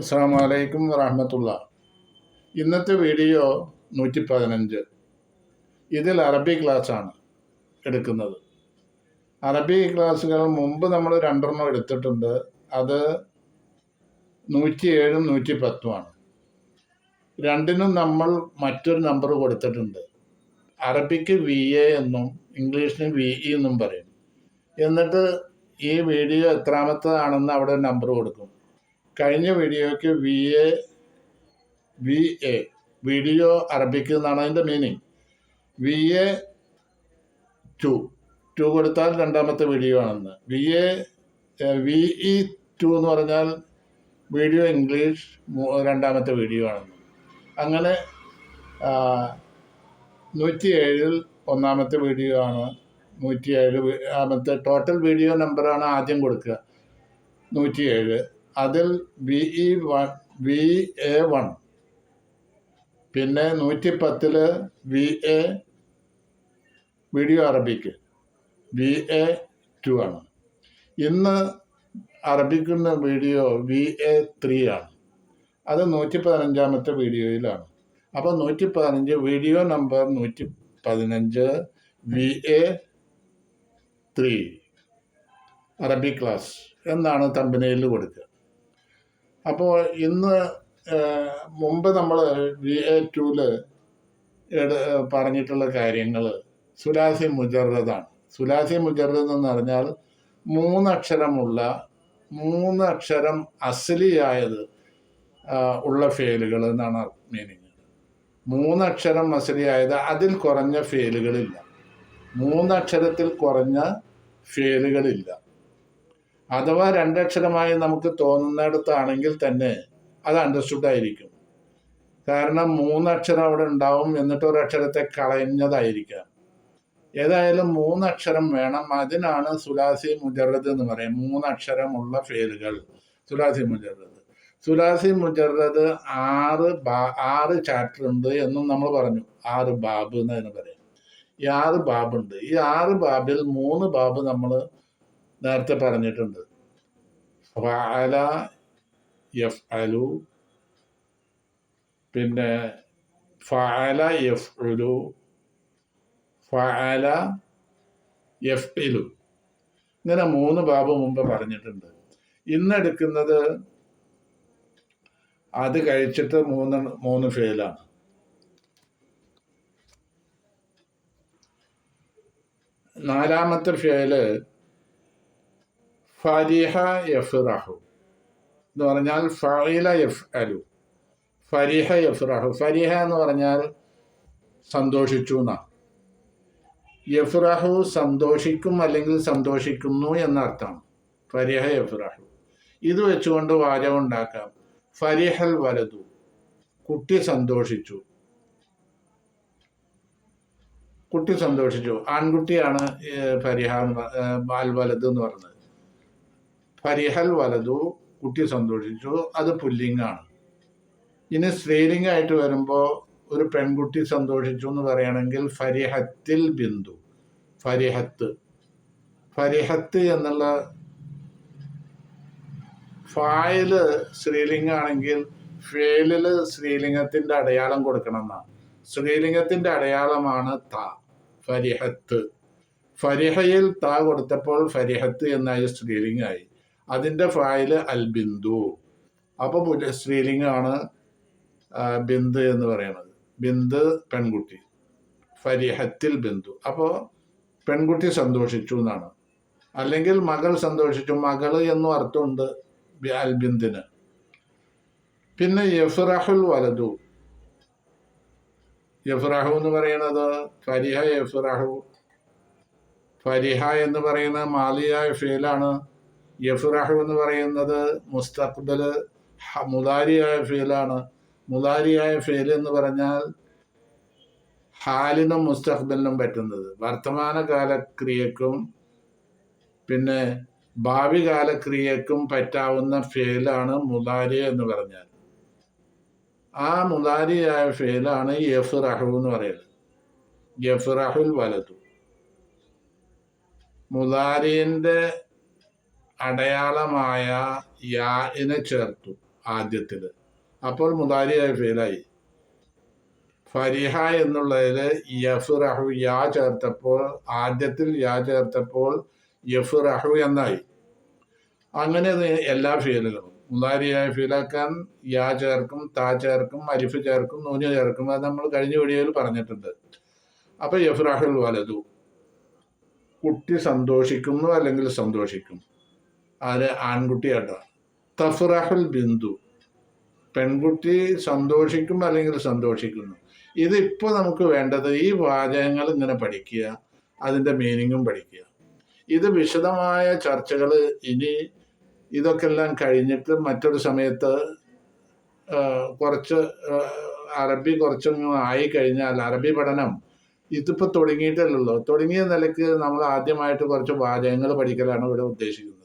അസ്സാം വലൈക്കും വറഹമത്തുള്ള. ഇന്നത്തെ വീഡിയോ നൂറ്റി പതിനഞ്ച് ഇതിൽ അറബി ക്ലാസ്സാണ് എടുക്കുന്നത്. അറബി ക്ലാസ്സുകൾ മുമ്പ് നമ്മൾ രണ്ടെണ്ണം എടുത്തിട്ടുണ്ട്. അത് നൂറ്റി ഏഴും നൂറ്റി പത്തുമാണ് രണ്ടിനും നമ്മൾ മറ്റൊരു നമ്പർ കൊടുത്തിട്ടുണ്ട്. അറബിക്ക് വി എ എന്നും ഇംഗ്ലീഷിന് വി ഇ എന്നും പറയും. എന്നിട്ട് ഈ വീഡിയോ എത്രാമത്തതാണെന്ന് അവിടെ നമ്പർ കൊടുക്കും. കഴിഞ്ഞ വീഡിയോയ്ക്ക് V A V A video Arabic എന്നാണ് അതിന്റെ meaning V A two two കൊടുത്താൽ രണ്ടാമത്തെ വീഡിയോ ആണെന്ന്. V A V E two എന്ന് പറഞ്ഞാൽ വീഡിയോ ഇംഗ്ലീഷ് രണ്ടാമത്തെ വീഡിയോ ആണെന്ന്. അങ്ങനെ നൂറ്റി ഏഴിൽ ഒന്നാമത്തെ വീഡിയോ ആണ്. നൂറ്റി ഏഴ് ആമത്തെ ടോട്ടൽ വീഡിയോ നമ്പറാണ് ആദ്യം കൊടുക്കുക. നൂറ്റി ഏഴ് അതിൽ V E one V A one. പിന്നെ നൂറ്റി പത്തിൽ V A video Arabic. V A two ആണ്. ഇന്ന് അറബിക്കുന്ന വീഡിയോ വി എ ത്രീ ആണ്. അത് നൂറ്റി പതിനഞ്ചാമത്തെ വീഡിയോയിലാണ്. അപ്പോൾ നൂറ്റി പതിനഞ്ച് വീഡിയോ നമ്പർ നൂറ്റി പതിനഞ്ച് വി എ ത്രീ. അറബി ക്ലാസ്. എന്നാണ് കമ്പനിയിൽ കൊടുക്കുക. അപ്പോൾ ഇന്ന് മുമ്പ് നമ്മൾ വി എ ടൂൽ പറഞ്ഞിട്ടുള്ള കാര്യങ്ങൾ സുലാസി മുജറദാണ് സുലാസി മുജറദ് എന്ന് പറഞ്ഞാൽ മൂന്നക്ഷരമുള്ള മൂന്നക്ഷരം അസലിയായത് ഉള്ള ഫേലുകൾ എന്നാണ് മീനിങ് മൂന്നക്ഷരം അസലിയായത് അതിൽ കുറഞ്ഞ ഫേലുകളില്ല. മൂന്നക്ഷരത്തിൽ കുറഞ്ഞ ഫേലുകളില്ല. അഥവാ രണ്ടക്ഷരമായി നമുക്ക് തോന്നുന്നിടത്താണെങ്കിൽ തന്നെ അത് അണ്ടർസ്റ്റുഡ് ആയിരിക്കും. കാരണം മൂന്നക്ഷരം അവിടെ ഉണ്ടാവും എന്നിട്ട് ഒരു അക്ഷരത്തെ കളഞ്ഞതായിരിക്കാം. ഏതായാലും മൂന്നക്ഷരം വേണം. അതിനാണ് സുലാസി മുജറദ് എന്ന് പറയും. മൂന്നക്ഷരമുള്ള ഫേലുകൾ. സുലാസി മുജറദ് സുലാസി മുജറദ് ആറ് ബാ ആറ് ചാപ്റ്റർ ഉണ്ട് എന്നും നമ്മൾ പറഞ്ഞു. ആറ് ബാബ് എന്നതിന് പറയും. ഈ ആറ് ബാബുണ്ട് ഈ ആറ് ബാബിൽ മൂന്ന് ബാബ് നമ്മൾ നേരത്തെ പറഞ്ഞിട്ടുണ്ട്. ഫഅല എഫ് അലു പിന്നെ ഫഅല എഫ് ഉലു ഫഅല എഫ് ഇലു. ഇങ്ങനെ മൂന്ന് ബാബ് മുമ്പ് പറഞ്ഞിട്ടുണ്ട്. ഇന്നെടുക്കുന്നത് അത് കഴിച്ചിട്ട് മൂന്ന് മൂന്ന് ഫെയിലാണ്. നാലാമത്തെ ഫെയിൽ ഫരിഹ യഫ്റഹു. എന്ന് പറഞ്ഞാൽ ഫഇല യഫ് അലു ഫരിഹ യഫ്റഹു. ഫരിഹ എന്ന് പറഞ്ഞാൽ സന്തോഷിച്ചു എന്നാണ്. യഫ്റഹു സന്തോഷിക്കും അല്ലെങ്കിൽ സന്തോഷിക്കുന്നു എന്നർത്ഥം ഫരിഹ യഫ്റഹു. ഇത് വെച്ചുകൊണ്ട് വാചകം ഉണ്ടാക്കാം. ഫരിഹൽ വലതു കുട്ടി സന്തോഷിച്ചു. കുട്ടി സന്തോഷിച്ചു. ആൺകുട്ടിയാണ് പരിഹാരം ബാൽ വലത് എന്ന് പറയുന്നത് ഫരിഹൽ വലതു കുട്ടി സന്തോഷിച്ചു അത് പുല്ലിംഗാണ്. ഇനി സ്ത്രീലിംഗമായിട്ട് വരുമ്പോൾ ഒരു പെൺകുട്ടി സന്തോഷിച്ചു എന്ന് പറയുകയാണെങ്കിൽ ഫരിഹത്തിൽ ബിന്ദു ഫരിഹത്ത്. ഫരിഹത്ത് എന്നുള്ള ഫായിൽ സ്ത്രീലിംഗാണെങ്കിൽ ഫേലിൽ സ്ത്രീലിംഗത്തിന്റെ അടയാളം കൊടുക്കണം എന്നാണ് സ്ത്രീലിംഗത്തിന്റെ അടയാളമാണ് ത ഫരിഹത്ത്. ഫരിഹയിൽ ത കൊടുത്തപ്പോൾ ഫരിഹത്ത് എന്നായി സ്ത്രീലിംഗമായി അതിന്റെ ഫായിൽ അൽ ബിന്ദു അപ്പൊ പുല- സ്ത്രീലിംഗമാണ് ബിന്ദ് എന്ന് പറയുന്നത് ബിന്ദ് പെൺകുട്ടി. ഫരിഹത്തിൽ ബിന്ദു. അപ്പോൾ പെൺകുട്ടി സന്തോഷിച്ചു എന്നാണ്. അല്ലെങ്കിൽ മകൾ സന്തോഷിച്ചു. മകൾ എന്നും അർത്ഥമുണ്ട് ബി- അൽ ബിന്ദിന് പിന്നെ യഫ്റഹുൽ വലതു യഫ്റഹു എന്ന് പറയുന്നത് ഫരിഹ യഫ്റഹു. ഫരിഹ എന്ന് പറയുന്ന മാലിയായ ഫീലാണ്. യഫ്റഹു എന്ന് പറയുന്നത് മുദാരിയായ മുതാരിയായ ഫീലാണ്. മുതാരിയായ ഫീൽ എന്ന് പറഞ്ഞാൽ ഹാലിനും മുസ്തഖ്ബലിനും പറ്റുന്നത്. വർത്തമാനകാല ക്രിയക്കും പിന്നെ ഭാവി കാലക്രിയക്കും പറ്റാവുന്ന ഫേലാണ് മുതാരി എന്ന് പറഞ്ഞാൽ. ആ മുതാരിയായ ഫേലാണ് യഫ്റഹു എന്ന് പറയുന്നത് യഫ്റഹുൽ വലതു മുതാരിന്റെ അടയാളമായ യാനെ ചേർത്തു ആദ്യത്തിൽ അപ്പോൾ മുതാരിയായ ഫെയിലായി. ഫരിഹ എന്നുള്ളതിൽ യഫ് റഹു യാ ചേർത്തപ്പോൾ ആദ്യത്തിൽ യാ ചേർത്തപ്പോൾ യഫ് റഹു എന്നായി. അങ്ങനെ എല്ലാ ഫീലിലും മുതാരിയായ ഫീലാക്കാൻ യാ ചേർക്കും താ ചേർക്കും അരിഫ് ചേർക്കും നൂന് ചേർക്കും അത് നമ്മൾ കഴിഞ്ഞ വീഡിയോയിൽ പറഞ്ഞിട്ടുണ്ട്. അപ്പൊ റഹുൽ വലതു. കുട്ടി സന്തോഷിക്കുന്നു അല്ലെങ്കിൽ സന്തോഷിക്കും? ആര്? ആൺകുട്ടിയാട്ടോ. തഫ്രാഹുൽ ബിന്ദു. പെൺകുട്ടി സന്തോഷിക്കും അല്ലെങ്കിൽ സന്തോഷിക്കുന്നു. ഇതിപ്പോൾ നമുക്ക് വേണ്ടത് ഈ വാചകങ്ങൾ ഇങ്ങനെ പഠിക്കുക അതിന്റെ മീനിങ്ങും പഠിക്കുക. ഇത് വിശദമായ ചർച്ചകൾ ഇനി ഇതൊക്കെ എല്ലാം കഴിഞ്ഞിട്ട് മറ്റൊരു സമയത്ത് കുറച്ച് അറബി കുറച്ചൊന്നും ആയി കഴിഞ്ഞാൽ അറബി പഠനം ഇതിപ്പോൾ തുടങ്ങിയിട്ടല്ലല്ലോ തുടങ്ങിയ നിലയ്ക്ക് നമ്മൾ ആദ്യമായിട്ട് കുറച്ച് വാചകങ്ങൾ പഠിക്കലാണ് ഇവിടെ ഉദ്ദേശിക്കുന്നത്.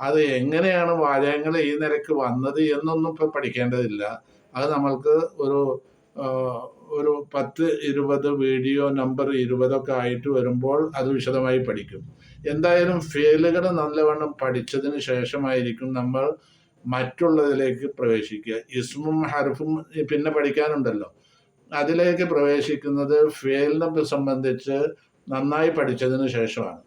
അത് എങ്ങനെയാണ് വാചകങ്ങൾ ഈ നിരക്ക് വന്നത് എന്നൊന്നും ഇപ്പം പഠിക്കേണ്ടതില്ല. അത് നമ്മൾക്ക് ഒരു ഒരു പത്ത് ഇരുപത് വീഡിയോ നമ്പർ ഇരുപതൊക്കെ ആയിട്ട് വരുമ്പോൾ അത് വിശദമായി പഠിക്കും. എന്തായാലും ഫെയിലുകൾ നല്ലവണ്ണം പഠിച്ചതിന് ശേഷമായിരിക്കും നമ്മൾ മറ്റുള്ളതിലേക്ക് പ്രവേശിക്കുക. ഇസ്മും ഹർഫും പിന്നെ പഠിക്കാനുണ്ടല്ലോ. അതിലേക്ക് പ്രവേശിക്കുന്നത് ഫെയിലിനെ സംബന്ധിച്ച് നന്നായി പഠിച്ചതിന് ശേഷമാണ്.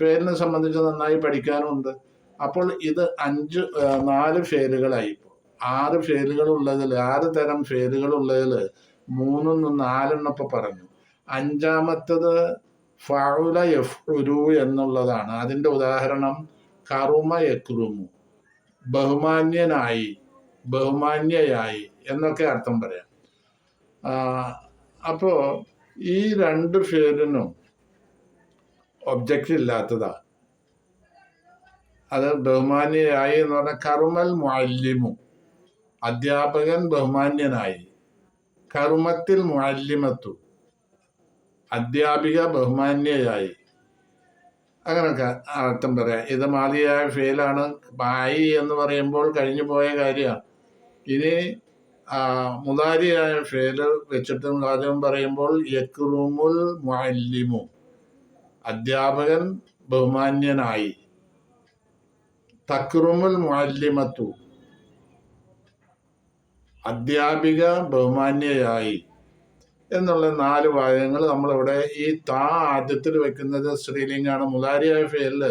ഫെയിലിനെ സംബന്ധിച്ച് നന്നായി പഠിക്കാനുണ്ട്. അപ്പോൾ ഇത് അഞ്ച് നാല് ഷെയറുകളായി ഇപ്പോൾ ആറ് ഷെയറുകൾ ഉള്ളതിൽ ആറ് തരം ഷെയറുകൾ ഉള്ളതിൽ മൂന്നും നാലെണ്ണപ്പം പറഞ്ഞു. അഞ്ചാമത്തത് ഫൗല ഉരു എന്നുള്ളതാണ്. അതിന്റെ ഉദാഹരണം കറുമ എക്രുമു ബഹുമാന്യനായി ബഹുമാന്യയായി എന്നൊക്കെ അർത്ഥം പറയാം. അപ്പോൾ അപ്പോ ഈ രണ്ട് ഫേരിനും ഒബ്ജക്റ്റ് ഇല്ലാത്തതാ. അത് ബഹുമാന്യനായി എന്ന് പറഞ്ഞ കറുമൽ മുഅല്ലിമു. അധ്യാപകൻ ബഹുമാന്യനായി. കറുമത്തിൽ മുഅല്ലിമത്തു. അധ്യാപിക ബഹുമാന്യയായി. അങ്ങനൊക്കെ അർത്ഥം പറയാം. ഇത് മാതിയായ ഫെയിലാണ് ബായി എന്ന് പറയുമ്പോൾ കഴിഞ്ഞു പോയ കാര്യമാണ്. ഇനി മുതാരിയായ ഫെയിൽ വെച്ചിട്ട് കാര്യം പറയുമ്പോൾ യക്റുമുൽ മുഅല്ലിമു. അധ്യാപകൻ ബഹുമാന്യനായി. തക്റുമുൽ മുഅല്ലിമത്തു. അധ്യാപിക ബഹുമാന്യയായി. എന്നുള്ള നാല് വാചകങ്ങൾ നമ്മളിവിടെ ഈ താ ആദ്യത്തിൽ വെക്കുന്നത് സ്ത്രീലിംഗാണ് മുതാരിയായ ഫേലിൽ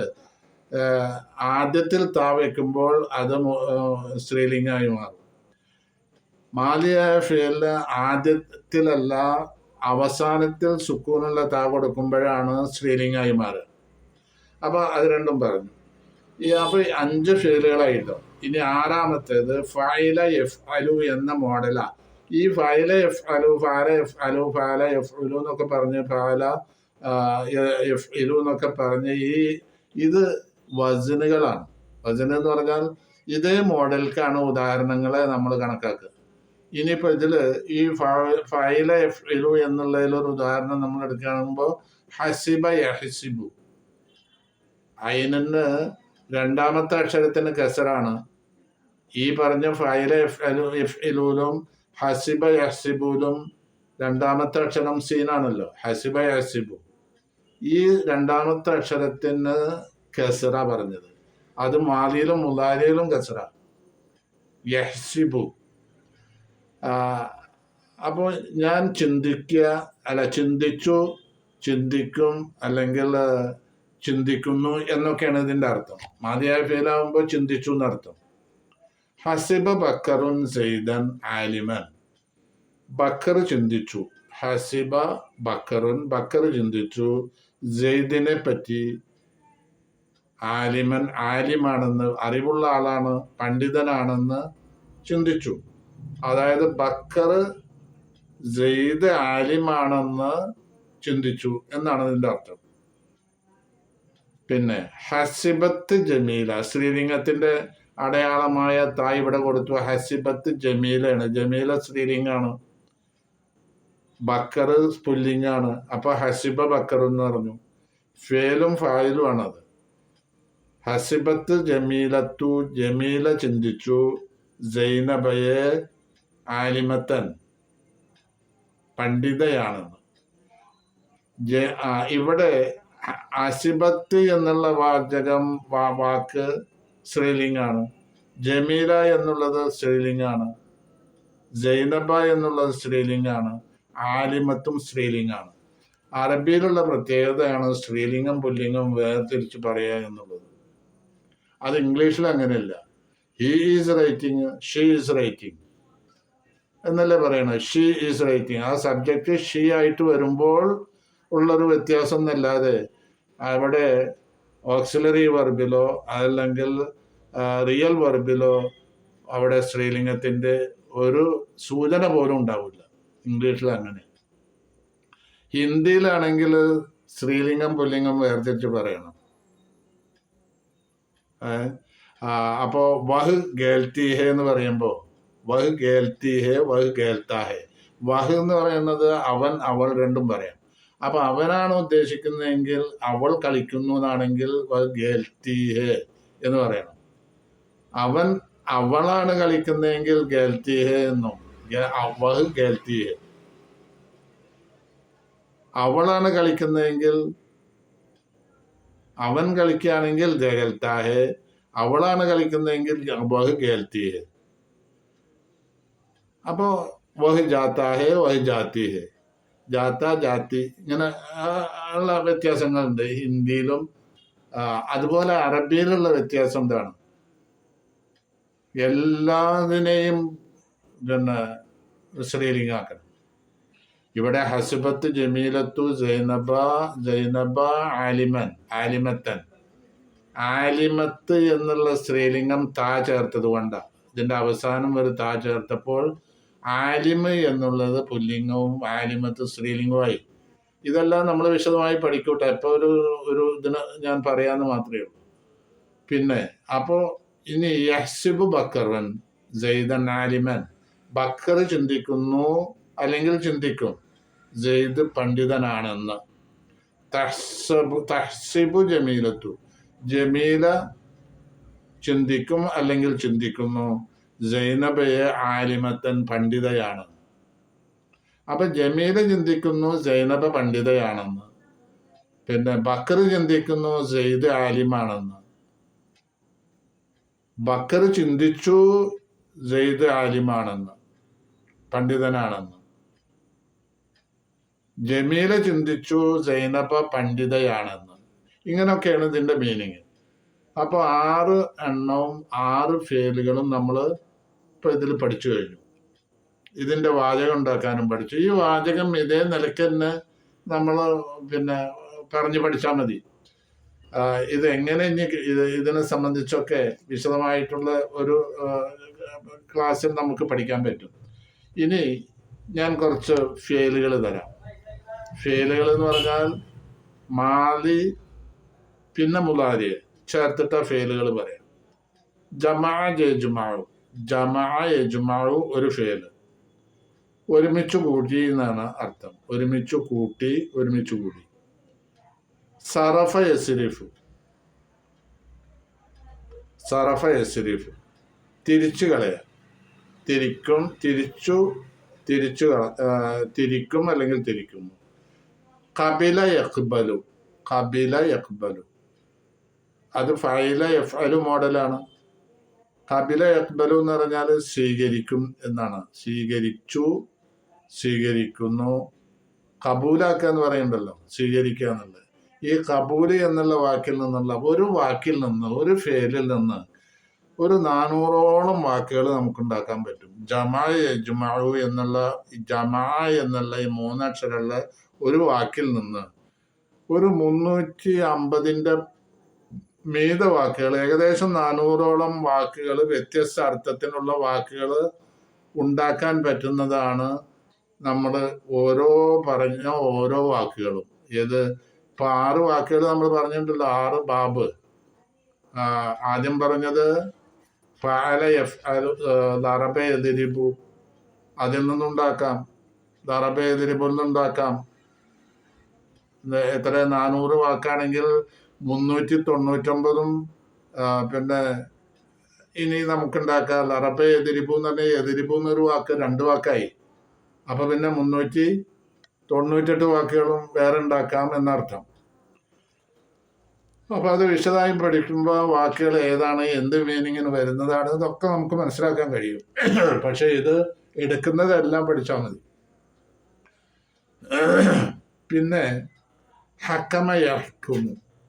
ആദ്യത്തിൽ താ വെക്കുമ്പോൾ അത് സ്ത്രീലിംഗമായി മാറും. മാലിയായ ഫേലിൽ ആദ്യത്തിലല്ല അവസാനത്തിൽ സുക്കൂനുള്ള താ കൊടുക്കുമ്പോഴാണ് സ്ത്രീലിംഗമായി മാറുക. അപ്പൊ അത് രണ്ടും പറഞ്ഞു. അപ്പൊ അഞ്ച് ഫേലുകളായിട്ടോ ഇനി ആറാമത്തേത് ഫൈല എഫ് അലു എന്ന മോഡലാ. ഈ ഫൈല എഫ് അലു ഫാല എഫ് അലു ഫാല എഫ് ഉലു എന്നൊക്കെ പറഞ്ഞ് ഫാല എഫ് ഇലു എന്നൊക്കെ പറഞ്ഞ് ഈ ഇത് വസനുകളാണ് വസന എന്ന് പറഞ്ഞാൽ ഇതേ മോഡൽക്കാണ് ഉദാഹരണങ്ങളെ നമ്മൾ കണക്കാക്കുക. ഇനിയിപ്പോൾ ഇതിൽ ഈ ഫൈല എഫ് ഇലു എന്നുള്ളതിലൊരു ഉദാഹരണം നമ്മൾ എടുക്കുകയാണെങ്കിൽ ഹസിബ യഹസിബു. അയിനന് രണ്ടാമത്തെ അക്ഷരത്തിന് കസറാണ്. ഈ പറഞ്ഞ ഫൈല ഇലൂലും ഹസിബ യഹസിബൂലും രണ്ടാമത്തെ അക്ഷരം സീനാണല്ലോ. ഹസിബ യഹസിബു. ഈ രണ്ടാമത്തെ അക്ഷരത്തിന് കസറ പറഞ്ഞത്. അത് മാലിയിലും മുലാരിയിലും കസറ. യഹ്സിബു. അപ്പോൾ ഞാൻ ചിന്തിക്കുക അല്ല ചിന്തിച്ചു ചിന്തിക്കും അല്ലെങ്കിൽ ചിന്തിക്കുന്നു എന്നൊക്കെയാണ് ഇതിന്റെ അർത്ഥം. മാതിയായ ഫെയിലാവുമ്പോൾ ചിന്തിച്ചു എന്നർത്ഥം. ഹസിബ ബക്കറുൻ സെയ്ദൻ ആലിമൻ. ബക്കർ ചിന്തിച്ചു. ഹസിബ ബക്കറുൻ ബക്കർ ചിന്തിച്ചു. ജെയ്ദിനെ പറ്റി ആലിമൻ ആലിമാണെന്ന് അറിവുള്ള ആളാണ് പണ്ഡിതനാണെന്ന് ചിന്തിച്ചു. അതായത് ബക്കർ ജെയ്ദ് ആലിമാണെന്ന് ചിന്തിച്ചു എന്നാണ് ഇതിന്റെ അർത്ഥം. പിന്നെ ഹസിബത്ത് ജമീല സ്ത്രീലിംഗത്തിന്റെ അടയാളമായ തായ് ഇവിടെ കൊടുത്തു. ഹസിബത്ത് ജമീലാണ് ജമീല സ്ത്രീലിംഗാണ്. ബക്കർ പുല്ലിംഗാണ്. അപ്പോൾ ഹസിബ ബക്കർ എന്ന് പറഞ്ഞു. ഫേലും ഫായിലും ആണത്. ഹസിബത്ത് ജമീലത്തു ജമീല ചിന്തിച്ചു ജൈനബയെ ആലിമത്തൻ പണ്ഡിതയാണെന്ന്. ഇവിടെ അസിബത്ത് എന്നുള്ള വാചകം വാക്ക് സ്ത്രീലിംഗാണ്. ജമീല എന്നുള്ളത് സ്ത്രീലിംഗാണ്. ജൈനബ എന്നുള്ളത് സ്ത്രീലിംഗാണ്. ആലിമത്തും സ്ത്രീലിംഗാണ്. അറബിയിലുള്ള പ്രത്യേകതയാണ് സ്ത്രീലിംഗം പുല്ലിംഗം വേർതിരിച്ച് പറയുക എന്നുള്ളത്. അത് ഇംഗ്ലീഷിൽ അങ്ങനെയല്ല. He is writing she is writing എന്നല്ലേ പറയണത് ഷീ ഈസ് റൈറ്റിംഗ് ആ സബ്ജക്റ്റ് ഷീ ആയിട്ട് വരുമ്പോൾ ഉള്ളൊരു വ്യത്യാസം എന്നല്ലാതെ അവിടെ ഓക്സിലറി വർബിലോ അല്ലെങ്കിൽ റിയൽ വർബിലോ അവിടെ സ്ത്രീലിംഗത്തിന്റെ ഒരു സൂചന പോലും ഉണ്ടാവില്ല. ഇംഗ്ലീഷിൽ അങ്ങനെ. ഹിന്ദിയിലാണെങ്കിൽ സ്ത്രീലിംഗം പുല്ലിംഗം വേർതിരിച്ച് പറയണം. അപ്പോൾ വഹ് ഗേൽത്തി ഹെ എന്ന് പറയുമ്പോൾ വഹ് ഗേൽത്തി ഹെ വഹ് ഗേൽത്താ ഹെ. വഹ് എന്ന് പറയുന്നത് അവൻ അവൾ രണ്ടും പറയാം. അപ്പൊ അവനാണ് ഉദ്ദേശിക്കുന്നതെങ്കിൽ അവൾ കളിക്കുന്നു എന്നാണെങ്കിൽ എന്ന് പറയണം. അവൻ അവളാണ് കളിക്കുന്നതെങ്കിൽ എന്നും. അവളാണ് കളിക്കുന്നതെങ്കിൽ അവൻ കളിക്കുകയാണെങ്കിൽ ജഗൽത്താഹേ അവളാണ് കളിക്കുന്നതെങ്കിൽ വഹ് ഗേൽത്തി ഹെ. അപ്പോ വഹ് ജാത്താഹേ വഹ് ജാത്തി ഹെ. ജാത്ത ജാതി ഇങ്ങനെ ഉള്ള വ്യത്യാസങ്ങളുണ്ട്. ഹിന്ദിയിലും അതുപോലെ അറബിയിലുള്ള വ്യത്യാസം എന്താണ് എല്ലാതിനെയും പിന്നെ സ്ത്രീലിംഗാക്കണം ഇവിടെ ഹസുബത്ത് ജമീലത്തു ജൈനബ ജൈനബ ആലിമൻ ആലിമത്തൻ. ആലിമത്ത് എന്നുള്ള സ്ത്രീലിംഗം താ ചേർത്തത് കൊണ്ടാണ് ഇതിന്റെ അവസാനം ഒരു താ ചേർത്തപ്പോൾ ആലിമ് എന്നുള്ളത് പുല്ലിംഗവും ആലിമത്ത് സ്ത്രീലിംഗവുമായി. ഇതെല്ലാം നമ്മൾ വിശദമായി പഠിക്കൂട്ടെ. ഇപ്പോൾ ഒരു ഒരു ഇതിന് ഞാൻ പറയാന്ന് മാത്രമേ ഉള്ളൂ. പിന്നെ അപ്പോൾ ഇനി യഹ്സിബു ബക്കറൻ ജെയ്ദൻ ആലിമൻ. ബക്കർ ചിന്തിക്കുന്നു അല്ലെങ്കിൽ ചിന്തിക്കും? ജെയ്ദ് പണ്ഡിതനാണെന്ന്. തഹ്സബു തഹ്സിബു ജമീലത്തു. ജമീല ചിന്തിക്കും അല്ലെങ്കിൽ ചിന്തിക്കുന്നു? ജൈനബയെ ആലിമത്തൻ പണ്ഡിതയാണ് അപ്പൊ ജമീല ചിന്തിക്കുന്നു ജൈനബ പണ്ഡിതയാണെന്ന്. പിന്നെ ബക്കർ ചിന്തിക്കുന്നു സെയ്ദ് ആലിമാണെന്ന്. ബക്കർ ചിന്തിച്ചു സെയ്ദ് ആലിമാണെന്ന് പണ്ഡിതനാണെന്ന്. ജമീല ചിന്തിച്ചു സൈനബ പണ്ഡിതയാണെന്ന്. ഇങ്ങനെയൊക്കെയാണ് ഇതിന്റെ മീനിങ്. അപ്പോൾ ആറ് എണ്ണവും ആറ് ഫേലുകളും നമ്മൾ ഇപ്പോൾ ഇതിൽ പഠിച്ചു കഴിഞ്ഞു. ഇതിന്റെ വാചകം ഉണ്ടാക്കാനും പഠിച്ചു. ഈ വാചകം ഇതേ നിലയ്ക്ക് തന്നെ നമ്മൾ പിന്നെ പറഞ്ഞു പഠിച്ചാൽ മതി. ഇത് എങ്ങനെ ഇനി ഇത് ഇതിനെ സംബന്ധിച്ചൊക്കെ വിശദമായിട്ടുള്ള ഒരു ക്ലാസ്സിൽ നമുക്ക് പഠിക്കാൻ പറ്റും. ഇനി ഞാൻ കുറച്ച് ഫെയിലുകൾ തരാം. ഫെയിലുകൾ എന്ന് പറഞ്ഞാൽ മാലി പിന്നെ മുലാരിയെ ചേർത്തിട്ട ഫെയിലുകൾ പറയാം. ജമാ ജുമാവു ജമാ യജുമാവു ഒരു ഫേൽ. ഒരുമിച്ച് കൂട്ടി എന്നാണ് അർത്ഥം. ഒരുമിച്ച് കൂട്ടി ഒരുമിച്ച് കൂടി. സറഫ യസിരിഫ്. സറഫ യസിരിഫ്. തിരിച്ചു കളയ. തിരിക്കും തിരിച്ചു തിരിച്ചു തിരിക്കും അല്ലെങ്കിൽ തിരിക്കുന്നു കപില യക്ബലു കപില യക്ബലു അത് ഫൈല എഫ് അലു മോഡലാണ്. കപില യക്ബലു എന്ന് പറഞ്ഞാൽ സ്വീകരിക്കും എന്നാണ്. സ്വീകരിച്ചു സ്വീകരിക്കുന്നു കബൂലാക്കുക എന്ന് പറയുന്നുണ്ടല്ലോ സ്വീകരിക്കുക എന്നുള്ളത്. ഈ കബൂൽ എന്നുള്ള വാക്കിൽ നിന്നുള്ള ഒരു വാക്കിൽ നിന്ന് ഒരു ഫേലിൽ നിന്ന് ഒരു നാനൂറോളം വാക്കുകൾ നമുക്ക് ഉണ്ടാക്കാൻ പറ്റും. ജമാ ജുമാവു എന്നുള്ള ജമാ എന്നുള്ള ഈ മൂന്നക്ഷരമുള്ള ഒരു വാക്കിൽ നിന്ന് ഒരു മുന്നൂറ്റി അമ്പതിന്റെ മീത വാക്കുകൾ ഏകദേശം നാനൂറോളം വാക്കുകൾ വ്യത്യസ്ത അർത്ഥത്തിനുള്ള വാക്കുകൾ ഉണ്ടാക്കാൻ പറ്റുന്നതാണ് നമ്മൾ ഓരോ പറഞ്ഞ ഓരോ വാക്കുകളും. ഏത് ഇപ്പം ആറ് വാക്കുകൾ നമ്മൾ പറഞ്ഞിട്ടുണ്ടല്ലോ. ആറ് ബാബ്. ആദ്യം പറഞ്ഞത് പാല എഫ് ദറബ എതിരിബു. അതിൽ നിന്നുണ്ടാക്കാം. ദറബ എതിരിബുൽ നിന്നുണ്ടാക്കാം. എത്ര? നാനൂറ് വാക്കാണെങ്കിൽ മുന്നൂറ്റി തൊണ്ണൂറ്റൊമ്പതും പിന്നെ ഇനി നമുക്കുണ്ടാക്കാം അറബ് എതിരിപ്പൂ എന്ന് പറഞ്ഞാൽ എതിരിപ്പൂ എന്നൊരു വാക്ക് രണ്ട് വാക്കായി. അപ്പോൾ പിന്നെ മുന്നൂറ്റി തൊണ്ണൂറ്റെട്ട് വാക്കുകളും വേറെ ഉണ്ടാക്കാം എന്നർത്ഥം. അപ്പോൾ അത് വിശദമായും പഠിക്കുമ്പോൾ വാക്കുകൾ ഏതാണ് എന്ത് മീനിങ്ങിന് വരുന്നതാണ് ഇതൊക്കെ നമുക്ക് മനസ്സിലാക്കാൻ കഴിയും. പക്ഷേ ഇത് എടുക്കുന്നതെല്ലാം പഠിച്ചാൽ മതി. പിന്നെ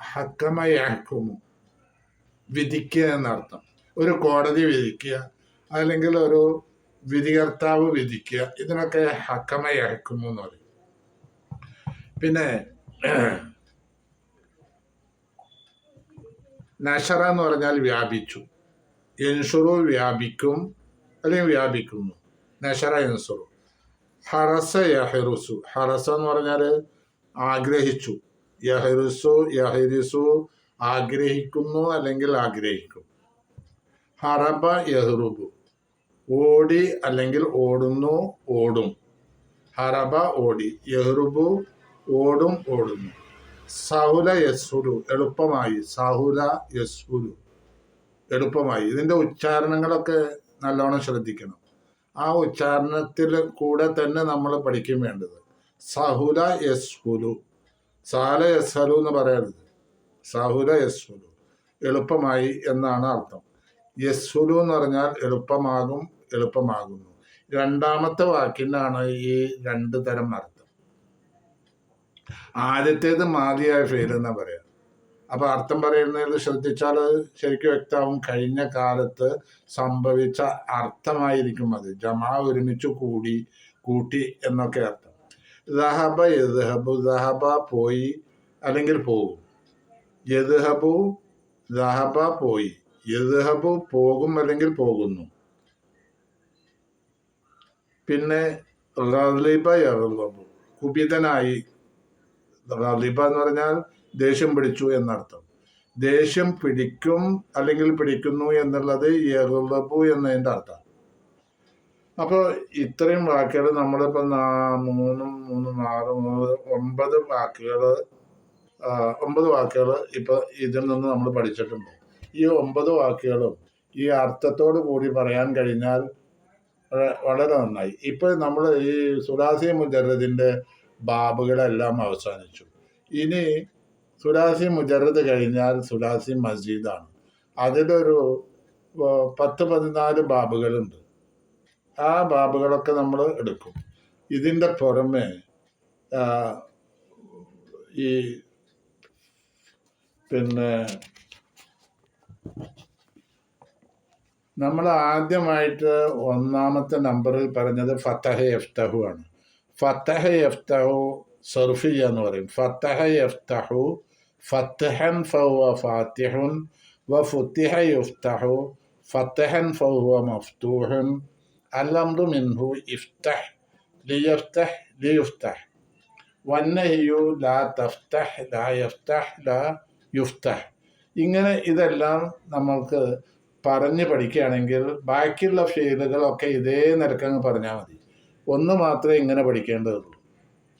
ഹക്കമയഹ്കുമു ഹക്കമയഹ്കുമു വിധിക്കുക എന്നർത്ഥം. ഒരു കോടതി വിധിക്കുക അല്ലെങ്കിൽ ഒരു വിധികർത്താവ് വിധിക്കുക ഇതിനൊക്കെ ഹക്കമയഹ്കുമു എന്ന് പറയും. പിന്നെ നഷറ എന്ന് പറഞ്ഞാൽ വ്യാപിച്ചു. എൻഷുറു വ്യാപിക്കും അല്ലെങ്കിൽ വ്യാപിക്കുന്നു. നഷറ എൻസുറു ഹറസ യഹറുസു. ഹറസ എന്ന് പറഞ്ഞാൽ ആഗ്രഹിച്ചു. യഹറുസു യഹരിസു ആഗ്രഹിക്കുന്നു അല്ലെങ്കിൽ ആഗ്രഹിക്കും. ഹറബ യഹ്റുബു. ഓടി അല്ലെങ്കിൽ ഓടുന്നു ഓടും. ഹറബ ഓടി യഹ്റുബു ഓടും ഓടുന്നു. സഹുല യസ്ഹുലു എളുപ്പമായി. സഹുല യസ്ഹുലു എളുപ്പമായി. ഇതിന്റെ ഉച്ചാരണങ്ങളൊക്കെ നല്ലോണം ശ്രദ്ധിക്കണം. ആ ഉച്ചാരണത്തിൽ കൂടെ തന്നെ നമ്മൾ പഠിക്കും വേണ്ടത്. സഹുല യസ്ഹുലു. സാല യസ്ഹലു എന്ന് പറയരുത്. സഹുല യസ്ഹുലു എളുപ്പമായി എന്നാണ് അർത്ഥം. യസ്ഹുലു എന്ന് പറഞ്ഞാൽ എളുപ്പമാകും എളുപ്പമാകുന്നു. രണ്ടാമത്തെ വാക്കിനാണ് ഈ രണ്ട് തരം അർത്ഥം. ആദ്യത്തേത് മാതിയായ ഫെയിൽ എന്നാ പറയാം. അപ്പൊ അർത്ഥം പറയുന്നത് ശ്രദ്ധിച്ചാൽ ശരിക്കും വ്യക്തമാവും. കഴിഞ്ഞ കാലത്ത് സംഭവിച്ച അർത്ഥമായിരിക്കും അത്. ജമാ ഒരുമിച്ച് കൂടി കൂട്ടി എന്നൊക്കെ അർത്ഥം. ദഹബ യദ്ഹബു ദഹബ പോയി അല്ലെങ്കിൽ പോകും യദ്ഹബു ദഹബ പോയി. യദ്ഹബു പോകും അല്ലെങ്കിൽ പോകുന്നു. പിന്നെ റലിബ യറലബു കുപിതനായി. റലിബ എന്ന് പറഞ്ഞാൽ ദേഷ്യം പിടിച്ചു എന്നർത്ഥം. ദേഷ്യം പിടിക്കും അല്ലെങ്കിൽ പിടിക്കുന്നു എന്നുള്ളത് യർലബു എന്നതിന്റെ അർത്ഥം. അപ്പോൾ ഇത്രയും വാക്കുകൾ നമ്മളിപ്പോൾ മൂന്നും മൂന്നും മൂന്ന് ഒമ്പത് വാക്കുകൾ ഒമ്പത് വാക്കുകൾ ഇപ്പോൾ ഇതിൽ നിന്ന് നമ്മൾ പഠിച്ചിട്ടുണ്ട്. ഈ ഒമ്പത് വാക്കുകളും ഈ അർത്ഥത്തോട് കൂടി പറയാൻ കഴിഞ്ഞാൽ വളരെ നന്നായി. ഇപ്പോൾ നമ്മൾ ഈ സുലാസി മുജറദിന്റെ ബാബുകളെല്ലാം അവസാനിച്ചു. ഇനി സുലാസി മുജറദ് കഴിഞ്ഞാൽ സുലാസി മസ്ജിദാണ്. അതിലൊരു പത്ത് പതിനാല് ബാബുകളുണ്ട്. ആ ബാബുകളൊക്കെ നമ്മൾ എടുക്കും. ഇതിന്റെ പുറമെ ഈ പിന്നെ നമ്മൾ ആദ്യമായിട്ട് ഒന്നാമത്തെ നമ്പറിൽ പറഞ്ഞത് ഫത്തഹ എഫ്തഹു ആണ്. ഫത്തഹ എഫ്തഹു സർഫിയ എന്ന് പറയും. ഫത്തഹ എഫ്തഹു ഫത്തഹൻ ഫൗവ ഫാത്തിഹുൻ വ ഫുത്തിഹ യുഫ്തഹു ഫത്തഹൻ ഫൗവ മഫ്തൂഹുൻ അല്ലംറു منه افتح ليفتح ليفتح. والنهي لا تفتح لا يفتح لا يفتح. ഇങ്ങനെ ഇതെല്ലാം നമ്മൾക്ക് പറഞ്ഞു പഠിക്കുകയാണെങ്കിൽ ബാക്കിയുള്ള ഫീലുകളൊക്കെ ഇതേ നിരക്കങ്ങ് പറഞ്ഞാൽ മതി. ഒന്ന് മാത്രമേ ഇങ്ങനെ പഠിക്കേണ്ടതുള്ളൂ.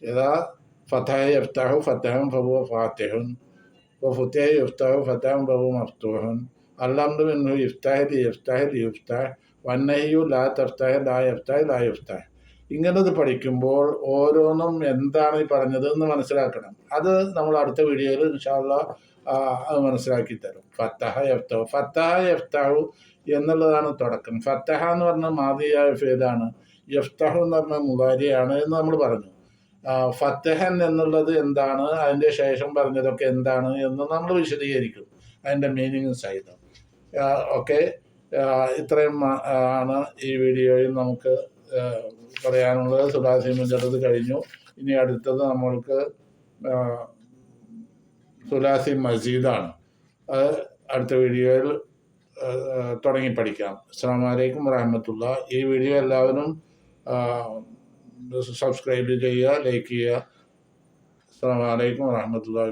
ഏതാ? ഫതഹ യഫ്താഹു ഫത്തഹം ഫബു ഫാത്തിഹുൻ. ഫുത്തേ യഫ്താഹു ഫത്തഹം ഫബു മഫ്തൂഹുൻ. അല്ലാണ്ട് മിൻഹു ഇഫ്താഹ് ലി യഫ്താഹ് ലി യുഫ്താഹ് വന്നഹിയു ലാ തഫ്താഹ് ലാ യഫ്താഹ് ലാ യുഫ്താഹ് ഇങ്ങനത് പഠിക്കുമ്പോൾ ഓരോന്നും എന്താണ് ഈ പറഞ്ഞത് എന്ന് മനസ്സിലാക്കണം. അത് നമ്മൾ അടുത്ത വീഡിയോയിൽ ഇൻഷാല്ല മനസ്സിലാക്കി തരും. ഫത്തഹ എഫ്താവ് ഫത്തഹ എഫ്താവു എന്നുള്ളതാണ് തുടക്കം. ഫത്തഹ എന്ന് പറഞ്ഞാൽ മാതിയായ ഫേലാണ്. യഫ്തഹു എന്ന് പറഞ്ഞാൽ മുതാരിയാണ് എന്ന് നമ്മൾ പറഞ്ഞു. ഫത്തഹൻ എന്നുള്ളത് എന്താണ്? അതിന്റെ ശേഷം പറഞ്ഞതൊക്കെ എന്താണ്? എന്ന് നമ്മൾ വിശദീകരിക്കും. അതിന്റെ മീനിങ് സഹിതം. ഓക്കെ ഇത്രയും ആണ് ഈ വീഡിയോയിൽ നമുക്ക് പറയാനുള്ളത്. സുലാസി മുഞ്ചത്ത് കഴിഞ്ഞു. ഇനി അടുത്തത് നമ്മൾക്ക് തുലാസി മസീദാണ് അത് അടുത്ത വീഡിയോയിൽ തുടങ്ങി പഠിക്കാം. അസ്സാം വലൈക്കും ഈ വീഡിയോ എല്ലാവരും സബ്സ്ക്രൈബ് ചെയ്യുക ലൈക്ക് ചെയ്യുക. അസ്സാം വലൈക്കും വറഹമത്തുള്ള